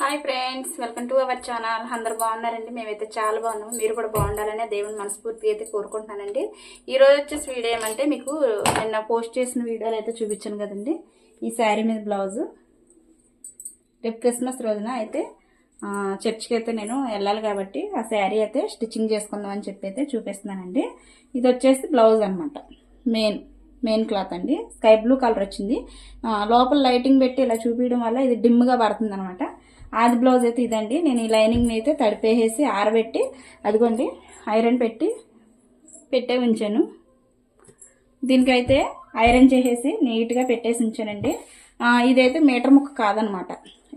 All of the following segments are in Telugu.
Hi friends welcome to our channel అందరు బాగున్నారండి? మేమైతే చాలా బాగున్నాము. మీరు కూడా బాగుండాలనే దేవుని మనస్ఫూర్తి అయితే కోరుకుంటున్నానండి. ఈరోజు వచ్చేసి వీడియో ఏమంటే మీకు నిన్న పోస్ట్ చేసిన వీడియోలు అయితే చూపించాను కదండి. ఈ శారీ మీద బ్లౌజు. రేపు క్రిస్మస్ రోజున అయితే చర్చ్కి చర్చికి అయితే నేను వెళ్ళాలి కాబట్టి ఆ శారీ అయితే స్టిచ్చింగ్ చేసుకుందాం అని చెప్పి అయితే చూపిస్తున్నానండి. ఇది వచ్చేసి బ్లౌజ్ అనమాట మెయిన్ మెయిన్ క్లాత్ అండి. స్కై బ్లూ కలర్ వచ్చింది. లోపల లైటింగ్ పెట్టి ఇలా చూపించడం వల్ల ఇది డిమ్గా పడుతుంది అనమాట ఆది బ్లౌజ్ అయితే ఇదండి. నేను ఈ లైనింగ్ని అయితే తడిపేసేసి ఆరబెట్టి అదిగోండి ఐరన్ పెట్టి పెట్టే ఉంచాను. దీనికైతే ఐరన్ చేసేసి నీట్గా పెట్టేసి ఉంచానండి. ఇదైతే మీటర్ ముక్క కాదనమాట.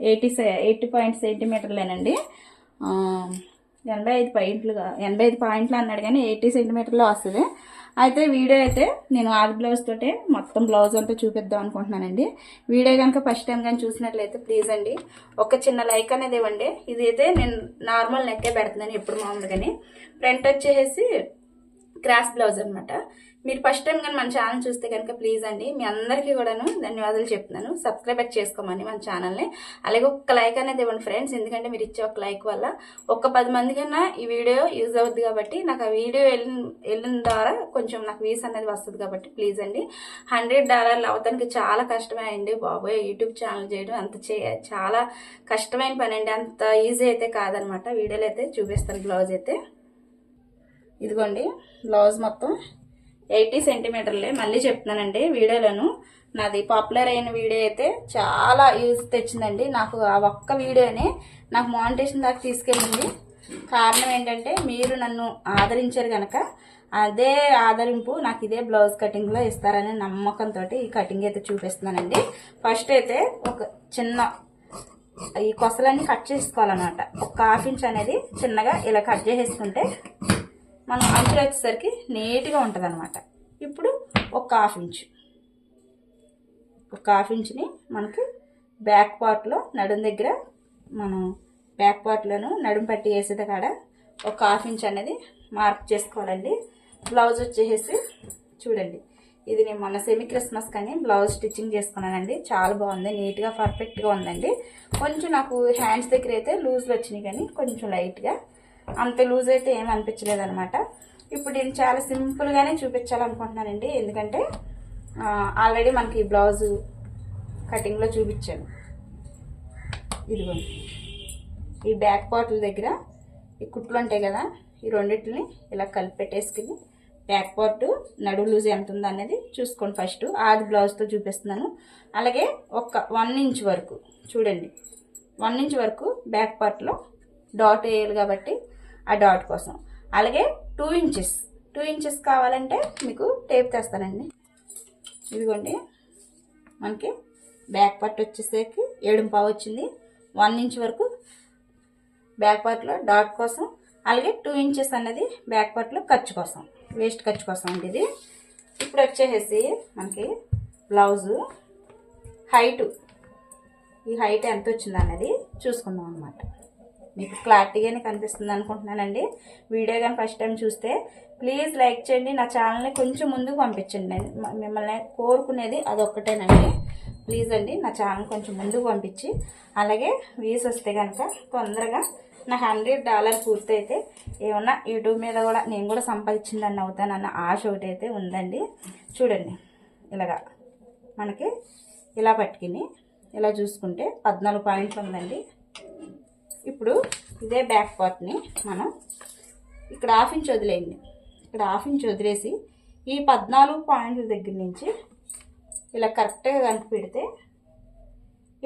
ఎయిటీ ఎయిటీ పాయింట్ సెంటీమీటర్లేనండి. ఎనభై ఐదు పాయింట్లుగా ఎనభై ఐదు పాయింట్లు అన్నాడు కానీ ఎయిటీ సెంటీమీటర్లో వస్తుంది. అయితే వీడియో అయితే నేను ఆది బ్లౌజ్ తోటే మొత్తం బ్లౌజ్ అంతా చూపిద్దాం అనుకుంటున్నానండి. వీడియో కనుక ఫస్ట్ టైం కానీ చూసినట్లయితే ప్లీజ్ అండి ఒక చిన్న లైక్ అనేది ఇవ్వండి. ఇది అయితే నేను నార్మల్ నెక్కే పెడుతున్నాను ఎప్పుడు మామూలుగానే. ఫ్రంట్ వచ్చేసి క్రాస్ బ్లౌజ్ అనమాట మీరు ఫస్ట్ టైం కానీ మన ఛానల్ చూస్తే కనుక ప్లీజ్ అండి మీ అందరికీ కూడాను ధన్యవాదాలు చెప్తున్నాను. సబ్స్క్రైబ్ చేసుకోమని మన ఛానల్ని. అలాగే ఒక్క లైక్ అనేది ఇవ్వండి ఫ్రెండ్స్ ఎందుకంటే మీరు ఇచ్చే ఒక లైక్ వల్ల ఒక పది మంది కన్నా ఈ వీడియో యూజ్ అవుద్ది కాబట్టి నాకు ఆ వీడియో వెళ్ళిన వెళ్ళిన ద్వారా కొంచెం నాకు వీస్ అనేది వస్తుంది కాబట్టి ప్లీజ్ అండి. హండ్రెడ్ డాలర్లు అవతానికి చాలా కష్టమే అండి బాబోయ్ యూట్యూబ్ ఛానల్ చేయడం. అంత చే చాలా కష్టమైన పని అండి. అంత ఈజీ అయితే కాదనమాట వీడియోలు అయితే చూపిస్తాను బ్లౌజ్ అయితే. ఇదిగోండి బ్లౌజ్ మొత్తం ఎయిటీ సెంటీమీటర్లే. మళ్ళీ చెప్తున్నానండి వీడియోలను. నాది పాపులర్ అయిన వీడియో అయితే చాలా యూజ్ తెచ్చిందండి. నాకు ఆ ఒక్క వీడియోనే నాకు మానిటేషన్ దాకా తీసుకెళ్ళింది. కారణం ఏంటంటే మీరు నన్ను ఆదరించారు కనుక అదే ఆదరింపు నాకు ఇదే బ్లౌజ్ కటింగ్లో ఇస్తారనే నమ్మకంతో ఈ కటింగ్ అయితే చూపిస్తున్నానండి. ఫస్ట్ అయితే ఒక చిన్న ఈ కొసలన్నీ కట్ చేసుకోవాలన్నమాట. ఒక హాఫ్ ఇంచ్ అనేది చిన్నగా ఇలా కట్ చేసేసుకుంటే మనం అంచులు వచ్చేసరికి నీట్గా ఉంటుంది అనమాట ఇప్పుడు ఒక హాఫ్ ఇంచ్. ఒక హాఫ్ ఇంచ్ని మనకి బ్యాక్ పార్ట్లో నడుం దగ్గర మనం బ్యాక్ పార్ట్లోను నడుం పట్టి వేసేది కాడ ఒక హాఫ్ ఇంచ్ అనేది మార్క్ చేసుకోవాలండి. బ్లౌజ్ వచ్చేసి చూడండి. ఇది నేను మొన్న సెమీ క్రిస్మస్ కానీ బ్లౌజ్ స్టిచ్చింగ్ చేసుకున్నానండి. చాలా బాగుంది. నీట్గా పర్ఫెక్ట్గా ఉందండి. కొంచెం నాకు హ్యాండ్స్ దగ్గర అయితే లూజ్లు వచ్చినాయి కానీ కొంచెం లైట్గా అంత లూజ్ అయితే ఏం అనిపించలేదు అనమాట ఇప్పుడు నేను చాలా సింపుల్గానే చూపించాలనుకుంటున్నానండి. ఎందుకంటే ఆల్రెడీ మనకి ఈ కటింగ్లో చూపించాను. ఇదిగోండి ఈ బ్యాక్ పార్ట్ల దగ్గర ఈ కుట్లు ఉంటాయి కదా ఈ రెండింటిని ఇలా కలిపి పెట్టేసుకుని బ్యాక్ పార్ట్ నడువు లూజ్ ఎంత ఉందో అనేది చూసుకోండి ఫస్ట్. ఆది బ్లౌజ్తో చూపిస్తున్నాను. అలాగే ఒక వన్ ఇంచ్ వరకు చూడండి. వన్ ఇంచ్ వరకు బ్యాక్ పార్ట్లో డాట్ వేయాలి కాబట్టి ఆ డాట్ కోసం. అలాగే టూ ఇంచెస్. టూ ఇంచెస్ కావాలంటే మీకు టేప్ తెస్తానండి. ఇదిగోండి. మనకి బ్యాక్ పార్ట్ వచ్చేసరికి ఏడు పావు వచ్చింది. వన్ ఇంచ్ వరకు బ్యాక్ పార్ట్లో డాట్ కోసం. అలాగే టూ ఇంచెస్ అన్నది బ్యాక్ పార్ట్లో ఖర్చు కోసం. వేస్ట్ ఖర్చు కోసం అండి ఇది. ఇప్పుడు వచ్చేసి మనకి బ్లౌజు హైటు. ఈ హైట్ ఎంత వచ్చింది అన్నది చూసుకుందాం అనమాట మీకు క్లారిటీగానే కనిపిస్తుంది అనుకుంటున్నానండి. వీడియో కానీ ఫస్ట్ టైం చూస్తే ప్లీజ్ లైక్ చేయండి. నా ఛానల్ని కొంచెం ముందుకు పంపించండి. నేను మిమ్మల్ని కోరుకునేది అదొక్కటేనండి. ప్లీజ్ అండి నా ఛానల్ కొంచెం ముందుకు పంపించి. అలాగే వ్యూస్ వస్తే కనుక తొందరగా నా హండ్రెడ్ డాలర్ పూర్తయితే ఏమన్నా యూట్యూబ్ మీద కూడా నేను కూడా సంపాదించిందని అవుతానన్న ఆశ ఒకటి అయితే ఉందండి. చూడండి ఇలాగా మనకి ఇలా పట్టుకుని ఇలా చూసుకుంటే పద్నాలుగు పాయింట్లు ఉందండి. ఇప్పుడు ఇదే బ్యాక్ పార్ట్ని మనం ఇక్కడ హాఫ్ ఇంచ్ వదిలేయండి. ఇక్కడ హాఫ్ ఇంచ్ వదిలేసి ఈ పద్నాలుగు పాయింట్ల దగ్గర నుంచి ఇలా కరెక్ట్గా కనుక పెడితే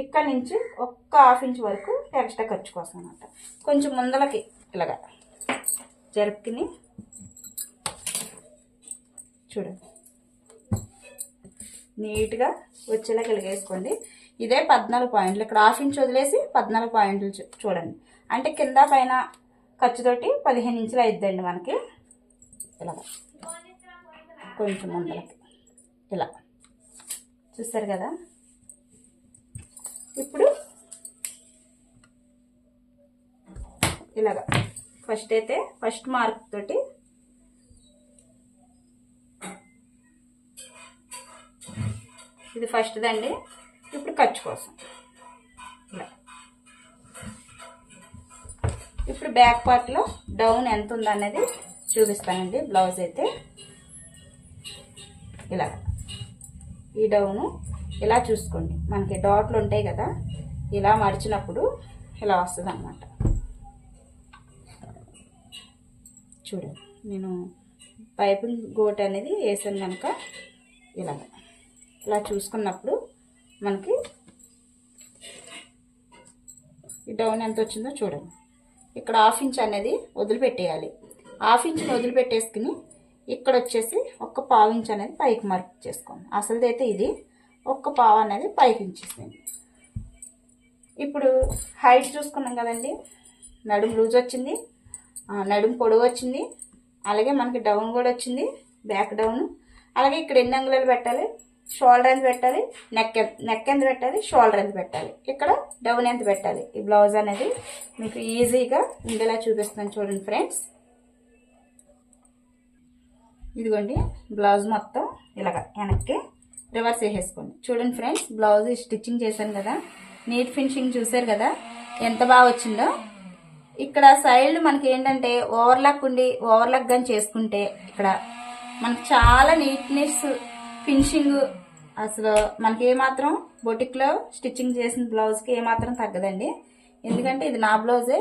ఇక్కడ నుంచి ఒక్క హాఫ్ ఇంచ్ వరకు ఎక్స్ట్రా ఖర్చు కోసం అనమాట కొంచెం ముందలకి ఇలాగా జరుపుకుని చూడండి. నీట్గా వచ్చేలా కలిగేసుకోండి. ఇదే పద్నాలుగు పాయింట్లు. ఇక్కడ హాఫ్ ఇంచ్ వదిలేసి పద్నాలుగు పాయింట్లు చూ- చూడండి. అంటే కింద పైన ఖర్చుతోటి పదిహేను ఇంచులు అయిద్దండి మనకి. ఇలా కొంచెం ముందలకి. ఇలా. చూస్తారు కదా? ఇప్పుడు ఇలాగ. ఫస్ట్ అయితే ఫస్ట్ మార్క్ తోటి ఇది ఫస్ట్దండి. ఖర్చు కోసం. ఇలా ఇప్పుడు బ్యాక్ పార్ట్లో డౌన్ ఎంత ఉందనేది చూపిస్తానండి. బ్లౌజ్ అయితే ఇలా. ఈ డౌను ఇలా చూసుకోండి. మనకి డాట్లు ఉంటాయి కదా ఇలా మడిచినప్పుడు ఇలా వస్తుంది అన్నమాట చూడండి. నేను పైపింగ్ గోట్ అనేది వేసాను కనుక ఇలా ఇలా చూసుకున్నప్పుడు మనకి ఈ డౌన్ ఎంత వచ్చిందో చూడండి. ఇక్కడ హాఫ్ ఇంచ్ అనేది వదిలిపెట్టేయాలి. హాఫ్ ఇంచ్ని వదిలిపెట్టేసుకుని ఇక్కడ వచ్చేసి ఒక్క పావు ఇంచ్ అనేది పైకి మార్క్ చేసుకోండి. అసలుదైతే ఇది ఒక్క పావు అనేది పైకి ఇంచేసింది ఇప్పుడు హైట్ చూసుకున్నాం కదండి. నడుము లూజ్ వచ్చింది. నడుము పొడవు వచ్చింది. అలాగే మనకి డౌన్ కూడా వచ్చింది. బ్యాక్ డౌన్ అలాగే ఇక్కడ ఎన్ని అంగుళాలు పెట్టాలి? షోల్డర్ ఎంత పెట్టాలి? నెక్ నెక్ ఎంత పెట్టాలి? షోల్డర్ ఎంత పెట్టాలి? ఇక్కడ డౌన్ ఎంత పెట్టాలి? ఈ బ్లౌజ్ అనేది మీకు ఈజీగా ఉండేలా చూపిస్తాను చూడండి ఫ్రెండ్స్. ఇదిగోండి బ్లౌజ్ మొత్తం ఇలాగ వెనక్కి రివర్స్ వేసేసుకోండి చూడండి ఫ్రెండ్స్ బ్లౌజ్ స్టిచ్చింగ్ చేశాను కదా. నీట్ ఫినిషింగ్ చూసారు కదా. ఎంత బాగా వచ్చిందో. ఇక్కడ సైడ్ మనకి ఏంటంటే ఓవర్లాక్ ఉండి ఓవర్లాక్ కానీ చేసుకుంటే ఇక్కడ మనకు చాలా నీట్నెస్ ఫినిషింగ్ అసలు మనకి ఏమాత్రం బొటిక్లో స్టిచ్చింగ్ చేసిన బ్లౌజ్కి ఏమాత్రం తగ్గదండి. ఎందుకంటే ఇది నా బ్లౌజే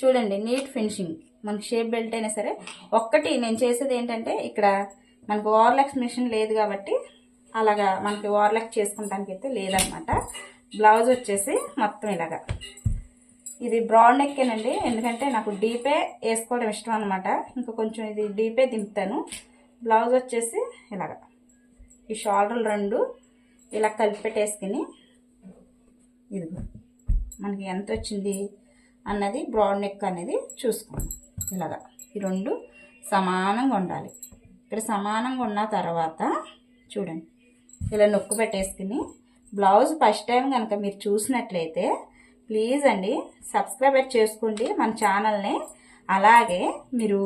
చూడండి నీట్ ఫినిషింగ్ మనకి షేప్ బెల్ట్ అయినా సరే. ఒక్కటి నేను చేసేది ఏంటంటే ఇక్కడ మనకు ఓవర్లాక్స్ మిషన్ లేదు కాబట్టి అలాగా మనకి ఓవర్లాక్ చేసుకుంటానికి అయితే లేదనమాట. బ్లౌజ్ వచ్చేసి మొత్తం ఇలాగా. ఇది బ్రాడ్ నెక్కేనండి ఎందుకంటే నాకు డీపే వేసుకోవడం ఇష్టం అనమాట ఇంకా కొంచెం ఇది డీపే దింపుతాను. బ్లౌజ్ వచ్చేసి ఇలాగా. ఈ షోల్డర్లు రెండు ఇలా కలిపి పెట్టేసుకుని ఇదిగో మనకి ఎంత వచ్చింది అన్నది బ్రాడ్ నెక్ అనేది చూసుకోండి. ఇలాగా ఈ రెండు సమానంగా ఉండాలి. ఇక్కడ సమానంగా ఉన్న తర్వాత చూడండి ఇలా నొక్కు పెట్టేసుకుని బ్లౌజ్ ఫస్ట్ టైం కనుక మీరు చూసినట్లయితే ప్లీజ్ అండి సబ్స్క్రైబర్ చేసుకోండి మన ఛానల్ని అలాగే మీరు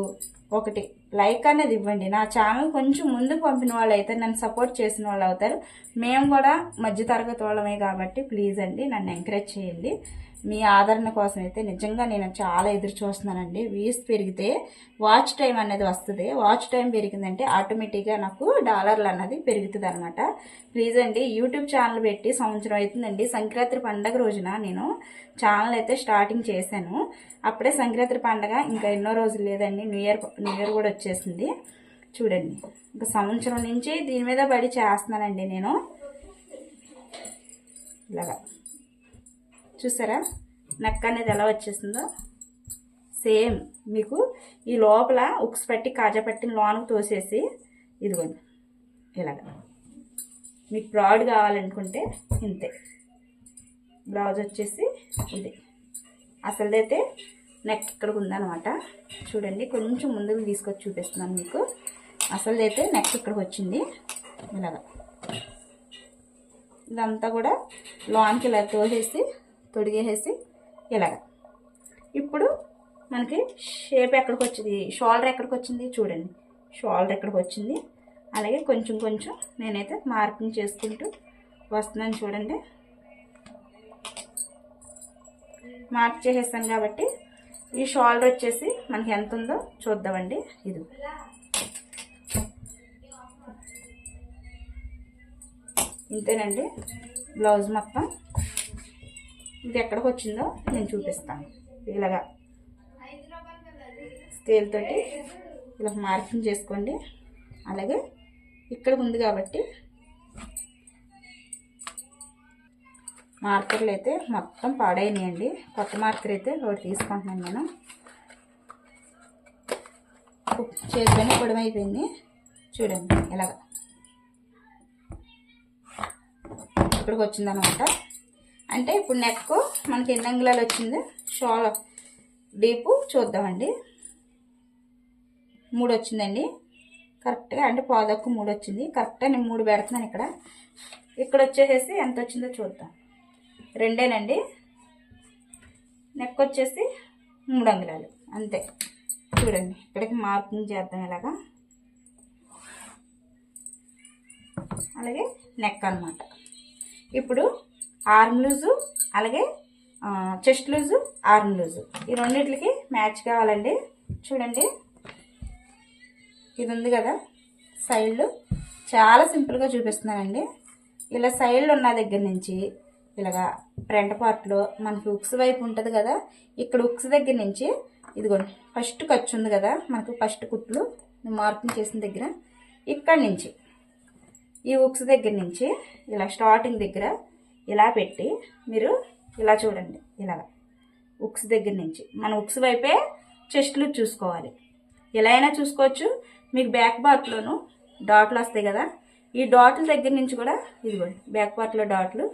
ఒకటి. లైక్ అనేది ఇవ్వండి. నా ఛానల్ కొంచెం ముందుకు పంపిన వాళ్ళు అయితే నన్ను సపోర్ట్ చేసిన వాళ్ళు అవుతారు. మేము కూడా మధ్య తరగతి వాళ్ళమే కాబట్టి ప్లీజ్ అండి నన్ను ఎంకరేజ్ చేయండి. మీ ఆదరణ కోసం అయితే నిజంగా నేను చాలా ఎదురు చూస్తున్నానండి. వ్యూస్ పెరిగితే వాచ్ టైం అనేది వస్తుంది. వాచ్ టైం పెరిగిందంటే ఆటోమేటిక్గా నాకు డాలర్లు అన్నది పెరుగుతుంది అనమాట ప్లీజ్ అండి యూట్యూబ్ ఛానల్ పెట్టి సంవత్సరం అవుతుందండి. సంక్రాంతి పండగ రోజున నేను ఛానల్ అయితే స్టార్టింగ్ చేశాను. అప్పుడే సంక్రాంతి పండగ ఇంకా ఎన్నో రోజులు లేదండి. న్యూ ఇయర్ న్యూ ఇయర్ కూడా వచ్చేసింది. చూడండి ఒక సంవత్సరం నుంచి దీని మీద పడి చేస్తున్నానండి నేను. ఇలాగా. చూసారా? నెక్ అనేది ఎలా వచ్చేసిందో? సేమ్ మీకు ఈ లోపల ఉక్స్ పట్టి కాజా పట్టిన లోనకు తోసేసి ఇదిగోండి ఇలాగ. మీకు బ్రాడ్ కావాలనుకుంటే ఇంతే. బ్లౌజ్ వచ్చేసి ఇది. అసలుదైతే నెక్ ఇక్కడికి ఉందన్నమాట. చూడండి కొంచెం ముందుకు తీసుకొచ్చి చూపిస్తున్నాను మీకు. అసలుదైతే నెక్ ఇక్కడికి వచ్చింది. ఇలాగా. ఇదంతా కూడా లోన్కి ఇలా తోసేసి తొడిగేసేసి ఇలాగ. ఇప్పుడు మనకి షేప్ ఎక్కడికి వచ్చింది షోల్డర్ ఎక్కడికి వచ్చింది చూడండి. షోల్డర్ ఎక్కడికి వచ్చింది అలాగే కొంచెం కొంచెం నేనైతే మార్కింగ్ చేసుకుంటూ వస్తున్నాను చూడండి. మార్క్ చేసేసాను కాబట్టి ఈ షోల్డర్ వచ్చేసి మనకి ఎంత ఉందో చూద్దామండి. ఇది ఇంతేనండి. బ్లౌజ్ మొత్తం. ఇది ఎక్కడికి వచ్చిందో నేను చూపిస్తాను. ఇలాగా స్కేల్ తోటి ఇలా మార్కింగ్ చేసుకోండి. అలాగే ఇక్కడ ఉంది కాబట్టి మార్కర్లు అయితే మొత్తం పాడైనాయండి. కొత్త మార్కర్ అయితే ఒకటి తీసుకుంటున్నాను నేను. చేతిలోనే పొడమైపోయింది చూడండి ఇలాగా. ఇక్కడికి వచ్చిందనమాట. అంటే ఇప్పుడు నెక్ మనకి ఎన్ని అంగుళాలు వచ్చింది. షాల్ డీపు చూద్దామండి. మూడు వచ్చిందండి. కరెక్ట్గా అంటే పాదక్కు మూడు వచ్చింది. కరెక్ట్గా నేను మూడు పెడుతున్నాను ఇక్కడ. ఇక్కడ వచ్చేసేసి ఎంత వచ్చిందో చూద్దాం. రెండేనండి. నెక్ వచ్చేసి మూడు అంగుళాలు. అంతే. చూడండి. ఇక్కడికి మార్కింగ్ చేద్దాం ఇలాగా. అలాగే నెక్ అన్నమాట. ఇప్పుడు ఆర్మ్ లూజు అలాగే చెస్ట్ లూజు ఆర్మ్ లూజు. ఈ రెండిట్లకి మ్యాచ్ కావాలండి. చూడండి. ఇది ఉంది కదా సైడ్లు. చాలా సింపుల్గా చూపిస్తున్నానండి. ఇలా సైడ్లు ఉన్న దగ్గర నుంచి ఇలాగా ఫ్రంట్ పార్ట్లో మనకి ఉక్స్ వైపు ఉంటుంది కదా ఇక్కడ ఉక్స్ దగ్గర నుంచి ఇదిగోండి ఫస్ట్ ఖర్చు ఉంది కదా మనకు ఫస్ట్ కుట్లు మార్కింగ్ చేసిన దగ్గర. ఇక్కడ నుంచి ఈ ఉక్స్ దగ్గర నుంచి ఇలా స్టార్టింగ్ దగ్గర ఇలా పెట్టి మీరు ఇలా చూడండి ఇలాగ. ఉక్స్ దగ్గర నుంచి. మన ఉక్స్ వైపే చెస్ట్లు చూసుకోవాలి. ఎలా అయినా చూసుకోవచ్చు. మీకు బ్యాక్ పార్ట్లోను డాట్లు వస్తాయి కదా. ఈ డాట్ల దగ్గర నుంచి కూడా ఇదిగోండి బ్యాక్ పార్ట్లో డాట్లు.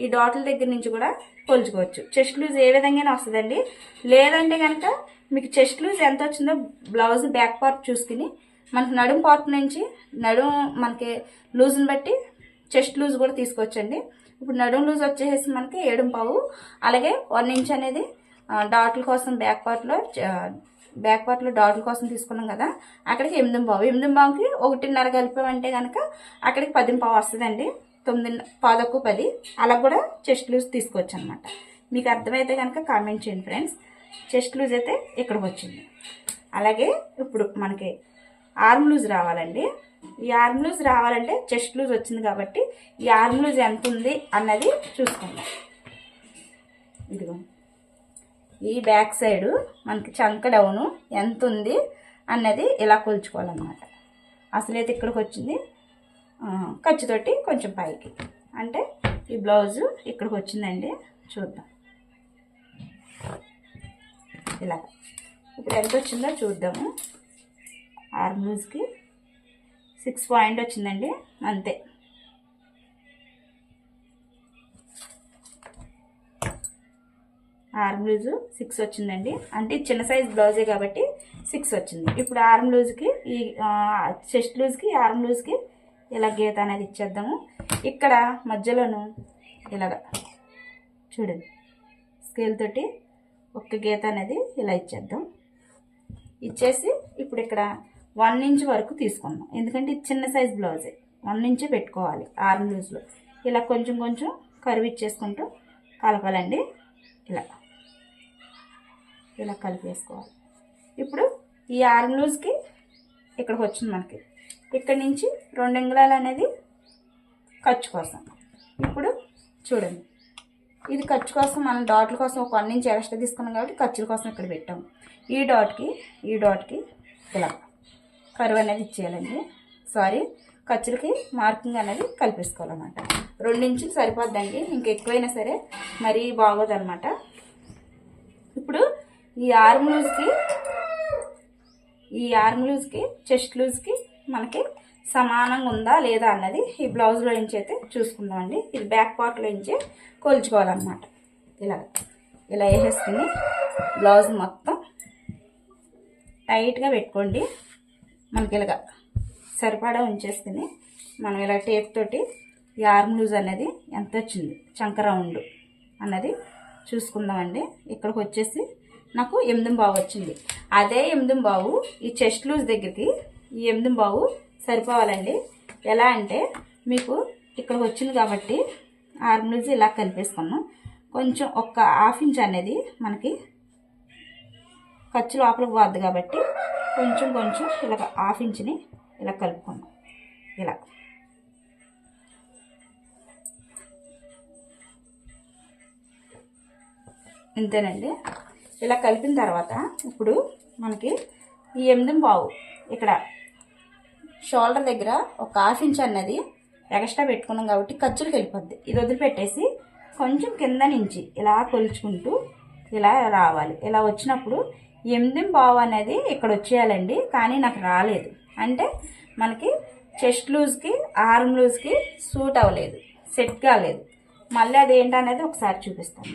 ఈ డాట్ల దగ్గర నుంచి కూడా కొలుచుకోవచ్చు. చెస్ట్ లూజ్ ఏ విధంగానే వస్తుందండి. లేదంటే కనుక మీకు చెస్ట్ లూజ్ ఎంత వచ్చిందో బ్లౌజ్ బ్యాక్ పార్ట్ చూసుకుని మనకి నడుం పార్ట్ నుంచి నడుం మనకి లూజ్ని బట్టి చెస్ట్ లూజ్ కూడా తీసుకోవచ్చండి. ఇప్పుడు నడుం లూజ్ వచ్చేసి మనకి ఏడు పావు. అలాగే వన్ ఇంచ్ అనేది డాట్ల కోసం బ్యాక్ పార్ట్లో బ్యాక్ పార్ట్లో డాట్ల కోసం తీసుకున్నాం కదా. అక్కడికి ఎనిమిది పావు. ఎనిమిది పావుకి ఒకటిన్నర కలిపామంటే కనుక అక్కడికి పది పావు వస్తుందండి. తొమ్మిది పాదకు పది. అలా కూడా చెస్ట్ లూజ్ తీసుకోవచ్చు అనమాట మీకు అర్థమైతే కనుక కామెంట్ చేయండి ఫ్రెండ్స్. చెస్ట్ లూజ్ అయితే ఇక్కడికి వచ్చింది. అలాగే ఇప్పుడు మనకి ఆర్మ్ లూజ్ రావాలండి. ఈ ఆర్మ్ లూజ్ రావాలంటే చెస్ట్ లూజ్ వచ్చింది కాబట్టి ఈ ఆర్మ్ లూజ్ ఎంత ఉంది అన్నది చూసుకుందాం. ఇదిగో. ఈ బ్యాక్ సైడు మనకి చంక డౌను ఎంత ఉంది అన్నది ఇలా కొలుచుకోవాలన్నమాట. అసలైతే ఇక్కడికి వచ్చింది ఖర్చుతోటి కొంచెం పైకి. అంటే ఈ బ్లౌజు ఇక్కడికి వచ్చిందండి చూద్దాం. ఇలా. ఇప్పుడు ఎంత వచ్చిందో చూద్దాము. ఆర్మ్ లూజ్కి సిక్స్ పాయింట్ వచ్చిందండి అంతే. ఆర్మ్ లూజు సిక్స్ వచ్చిందండి. అంటే చిన్న సైజ్ బ్లౌజే కాబట్టి సిక్స్ వచ్చింది. ఇప్పుడు ఆర్మ్ లూజ్కి ఈ చెస్ట్ లూజ్కి ఆర్మ్ లూజ్కి ఇలా గీత అనేది ఇచ్చేద్దాము. ఇక్కడ మధ్యలోను ఇలాగ చూడండి. స్కేల్ తోటి ఒక్క గీత అనేది ఇలా ఇచ్చేద్దాం. ఇచ్చేసి ఇప్పుడు ఇక్కడ వన్ ఇంచ్ వరకు తీసుకుందాం. ఎందుకంటే ఇది చిన్న సైజ్ బ్లౌజే. వన్ ఇంచే పెట్టుకోవాలి ఆర్మ్ లూజ్లో ఇలా కొంచెం కొంచెం కరువు ఇచ్చేసుకుంటూ కలపాలండి. ఇలా. ఇలా కలిపేసుకోవాలి. ఇప్పుడు ఈ ఆర్మ్ లూజ్కి ఇక్కడికి వచ్చింది మనకి. ఇక్కడ నుంచి రెండు అంగుళాలు అనేది ఖర్చు కోసం. ఇప్పుడు చూడండి. ఇది ఖర్చు కోసం మనం డాట్ల కోసం ఒక వన్ ఇంచ్ ఎక్స్ట్రా తీసుకున్నాం కాబట్టి ఖర్చుల కోసం ఇక్కడ పెట్టాము ఈ డాట్కి ఈ డాట్కి ఇలా. కరువు అనేది ఇచ్చేయాలండి. సారీ ఖర్చులకి మార్కింగ్ అనేది కల్పేసుకోవాలన్నమాట. రెండు ఇంచులు సరిపోద్దండి. ఇంక ఎక్కువైనా సరే మరీ బాగోదన్నమాట. ఇప్పుడు ఈ ఆర్మ్ లూజ్కి ఈ ఆర్మ్ లూజ్కి చెస్ట్ లూజ్కి మనకి సమానంగా ఉందా లేదా అన్నది ఈ బ్లౌజ్లో నుంచి అయితే చూసుకుందామండి. ఇది బ్యాక్ పార్ట్లో నుంచే కొలుచుకోవాలన్నమాట. ఇలా ఇలా వేసేసుకుని బ్లౌజ్ మొత్తం టైట్గా పెట్టుకోండి. మనకి ఇలాగ సరిపడా ఉంచేసుకుని మనం ఇలా టేప్ తోటి ఈ ఆర్మ్ లూజ్ అనేది ఎంత వచ్చింది చంక రౌండ్ అన్నది చూసుకుందామండి. ఇక్కడికి వచ్చేసి నాకు ఎనిమిది బావు వచ్చింది. అదే ఎనిమిది బావు ఈ చెస్ట్ లూజ్ దగ్గరికి ఈ ఎనిమిది బావు సరిపోవాలండి. ఎలా అంటే మీకు ఇక్కడికి వచ్చింది కాబట్టి ఆర్మ్ లూజ్ ఇలా కనిపిస్తున్నాం కొంచెం ఒక్క హాఫ్ ఇంచ్ అనేది మనకి ఖర్చు లోపలికి పోద్ది కాబట్టి కొంచెం కొంచెం ఇలా హాఫ్ ఇంచ్ని ఇలా కలుపుకున్నాం ఇలా. ఇంతేనండి. ఇలా కలిపిన తర్వాత ఇప్పుడు మనకి ఈ ఎనిమిది పావు ఇక్కడ షోల్డర్ దగ్గర ఒక హాఫ్ ఇంచ్ అన్నది ఎక్స్ట్రా పెట్టుకున్నాం కాబట్టి ఖర్చులకు వెళ్ళిపోద్ది. ఇది వదిలిపెట్టేసి కొంచెం కింద నుంచి ఇలా కొలుచుకుంటూ ఇలా రావాలి. ఇలా వచ్చినప్పుడు ఎనిమిది పావు అనేది ఇక్కడ వచ్చేయాలండి కానీ నాకు రాలేదు. అంటే మనకి చెస్ట్ లూజ్కి ఆర్మ్ లూజ్కి సూట్ అవ్వలేదు సెట్ కాలేదు. మళ్ళీ అది ఏంటనేది ఒకసారి చూపిస్తాను.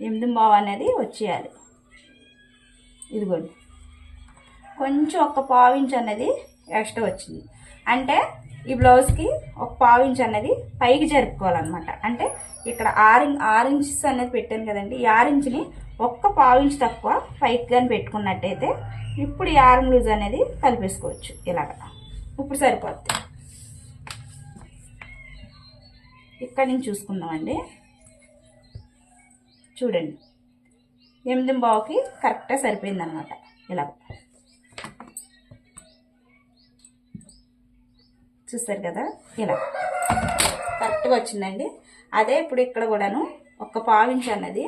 ఎనిమిది బావు అనేది వచ్చేయాలి. ఇదిగోండి. కొంచెం ఒక పావించ్ అనేది ఎక్స్ట్రా వచ్చింది. అంటే ఈ బ్లౌజ్కి ఒక పావించ్ అనేది పైకి జరుపుకోవాలన్నమాట. అంటే ఇక్కడ ఆరు ఆరు ఇంచెస్ అనేది పెట్టాను కదండి ఈ ఆరు ఒక్క పావించ్ తక్కువ పైకి కానీ పెట్టుకున్నట్టయితే ఇప్పుడు ఈ ఆరం లూజ్ అనేది కలిపేసుకోవచ్చు ఇలాగ. ఇప్పుడు సరిపోద్ది. ఇక్కడ నుంచి చూసుకుందామండి. చూడండి. ఎనిమిది బావుకి కరెక్ట్గా సరిపోయింది అనమాట ఇలా చూస్తారు కదా? ఇలా. కరెక్ట్గా వచ్చిందండి. అదే ఇప్పుడు ఇక్కడ కూడాను ఒక పావించి అన్నది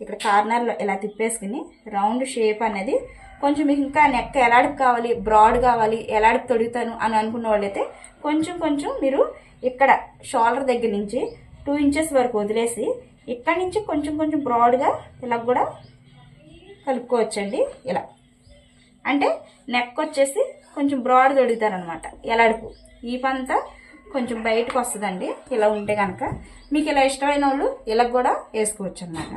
ఇక్కడ కార్నర్లో ఇలా తిప్పేసుకుని రౌండ్ షేప్ అనేది కొంచెం మీకు ఇంకా నెక్ ఎలాడికి కావాలి బ్రాడ్ కావాలి ఎలాడికి తొడుగుతాను అని అనుకున్న వాళ్ళైతే కొంచెం కొంచెం మీరు ఇక్కడ షోల్డర్ దగ్గర నుంచి టూ ఇంచెస్ వరకు వదిలేసి ఇక్కడ నుంచి కొంచెం కొంచెం బ్రాడ్గా ఇలా కూడా కలుపుకోవచ్చండి ఇలా. అంటే నెక్ వచ్చేసి కొంచెం బ్రాడ్ తొడుగుతారనమాట. ఎలాడుపు ఈ పంతా కొంచెం బయటకు వస్తుందండి. ఇలా ఉంటే కనుక మీకు ఇలా ఇష్టమైన వాళ్ళు ఇలా కూడా వేసుకోవచ్చు అనమాట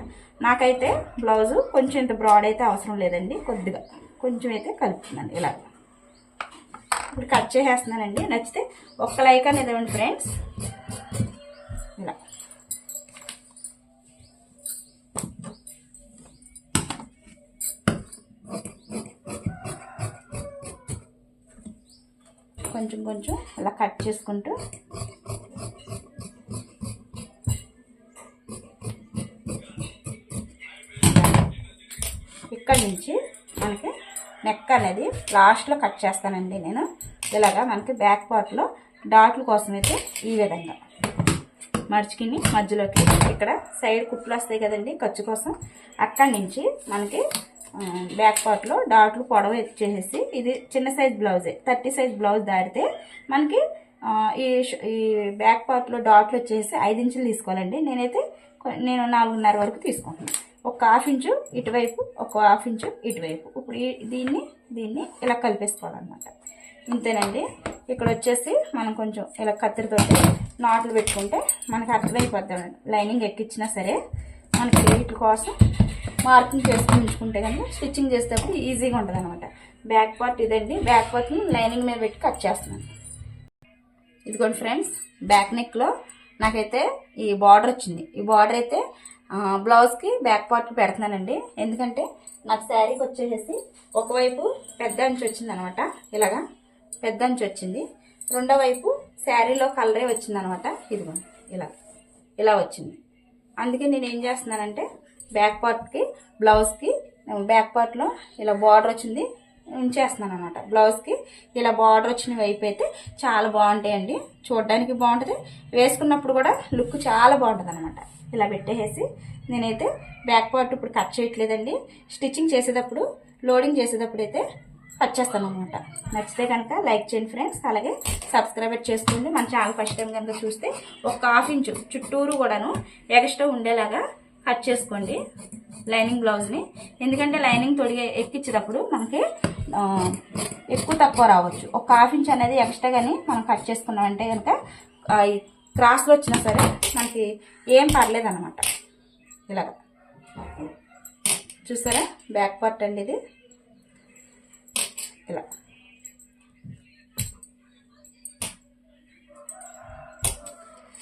నాకైతే బ్లౌజు కొంచెం ఇంత బ్రాడ్ అయితే అవసరం లేదండి కొద్దిగా. కొంచెం అయితే కలుపుతున్నాను ఇలా ఇప్పుడు కట్ చేసేస్తున్నానండి. నచ్చితే ఒక్క లైక్ అనేది ఇవ్వండి ఫ్రెండ్స్ ఇలా. కొంచెం కొంచెం అలా కట్ చేసుకుంటూ ఇక్కడి నుంచి మనకి నెక్ అనేది లాస్ట్లో కట్ చేస్తానండి నేను. ఇలాగా మనకి బ్యాక్ పార్ట్లో డాట్ల కోసం అయితే ఈ విధంగా. మర్చికిని మధ్యలోకి ఇక్కడ సైడ్ కుట్లు వస్తాయి కదండి ఖర్చు కోసం. అక్కడి నుంచి మనకి బ్యాక్ పార్ట్లో డాట్లు పొడవ చేసేసి ఇది చిన్న సైజ్ బ్లౌజే థర్టీ సైజ్ బ్లౌజ్ దాడితే మనకి ఈ ఈ బ్యాక్ పార్ట్లో డాట్లు వచ్చేసి ఐదు ఇంచులు తీసుకోవాలండి. నేనైతే నేను నాలుగున్నర వరకు తీసుకుంటున్నాను. ఒక హాఫ్ ఇంచు ఇటువైపు ఒక హాఫ్ ఇంచు ఇటువైపు. ఇప్పుడు దీన్ని దీన్ని ఇలా కలిపేసుకోవాలన్నమాట. ఇంతేనండి. ఇక్కడ వచ్చేసి మనం కొంచెం ఇలా కత్తిరితో నాట్లు పెట్టుకుంటే మనకి అర్థమైపోద్దాం లైనింగ్ ఎక్కించినా సరే మనకి వీటి కోసం మార్కింగ్ చేసుకుని ఉంచుకుంటే కనుక స్టిచ్చింగ్ చేసేటప్పుడు ఈజీగా ఉంటుంది అనమాట బ్యాక్ పార్ట్ ఇదండి. బ్యాక్ పార్ట్ని లైనింగ్ మీద పెట్టి కట్ చేస్తున్నాను. ఇదిగోండి ఫ్రెండ్స్ బ్యాక్ నెక్లో నాకైతే ఈ బార్డర్ వచ్చింది. ఈ బార్డర్ అయితే బ్లౌజ్కి బ్యాక్ పార్ట్కి పెడుతున్నానండి. ఎందుకంటే నాకు శారీకి వచ్చేసేసి ఒకవైపు పెద్ద అంచు వచ్చింది అనమాట ఇలాగా పెద్ద అంచు వచ్చింది. రెండో వైపు శారీలో కలరే వచ్చింది అనమాట ఇదిగో ఇలా ఇలా వచ్చింది. అందుకే నేను ఏం చేస్తున్నానంటే బ్యాక్ పార్ట్కి బ్లౌజ్కి బ్యాక్ పార్ట్లో ఇలా బార్డర్ వచ్చింది. ఉంచేస్తున్నాను అనమాట బ్లౌజ్కి ఇలా బార్డర్ వచ్చిన వైపు అయితే చాలా బాగుంటాయండి. చూడడానికి బాగుంటుంది. వేసుకున్నప్పుడు కూడా లుక్ చాలా బాగుంటుంది అనమాట ఇలా పెట్టేసి నేనైతే బ్యాక్ పార్ట్ ఇప్పుడు కట్ చేయట్లేదండి. స్టిచ్చింగ్ చేసేటప్పుడు లోడింగ్ చేసేటప్పుడు అయితే కట్ చేస్తాను అనమాట నచ్చితే కనుక లైక్ చేయండి ఫ్రెండ్స్. అలాగే సబ్స్క్రైబ్ చేసుకోండి. మన ఛానల్ ఫస్ట్ టైం కనుక చూస్తే ఒక హాఫ్ ఇంచు చుట్టూరు కూడాను ఎక్స్ట్రా ఉండేలాగా కట్ చేసుకోండి లైనింగ్ బ్లౌజ్ని. ఎందుకంటే లైనింగ్ తొడిగే ఎక్కించేటప్పుడు మనకి ఎక్కువ తక్కువ రావచ్చు. ఒక హాఫ్ ఇంచ్ అనేది ఎక్స్ట్రా కానీ మనం కట్ చేసుకున్నామంటే కనుక క్రాస్లో వచ్చినా సరే మనకి ఏం పర్లేదు అనమాట ఇలాగ. చూసారా? బ్యాక్ పార్ట్ అండి ఇది. ఇలా.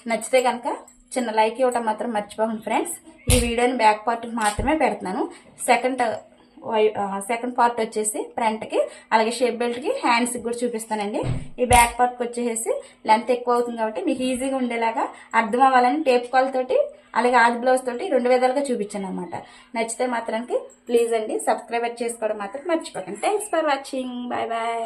నచ్చితే కనుక చిన్న లైక్ ఇవ్వటం మాత్రం మర్చిపోకండి ఫ్రెండ్స్. ఈ వీడియోని బ్యాక్ పార్ట్కి మాత్రమే పెడుతున్నాను. సెకండ్ సెకండ్ పార్ట్ వచ్చేసి ఫ్రంట్కి అలాగే షేప్ బెల్ట్కి హ్యాండ్స్కి కూడా చూపిస్తానండి. ఈ బ్యాక్ పార్ట్కి వచ్చేసి లెంత్ ఎక్కువ అవుతుంది కాబట్టి మీకు ఈజీగా ఉండేలాగా అర్థం అవ్వాలని టేప్ కాల్ తోటి అలాగే ఆది బ్లౌజ్ తోటి రెండు విధాలుగా చూపించాను అనమాట నచ్చితే మాత్రానికి ప్లీజ్ అండి సబ్స్క్రైబ్ చేసుకోవడం మాత్రం మర్చిపోకండి. Thanks for watching bye bye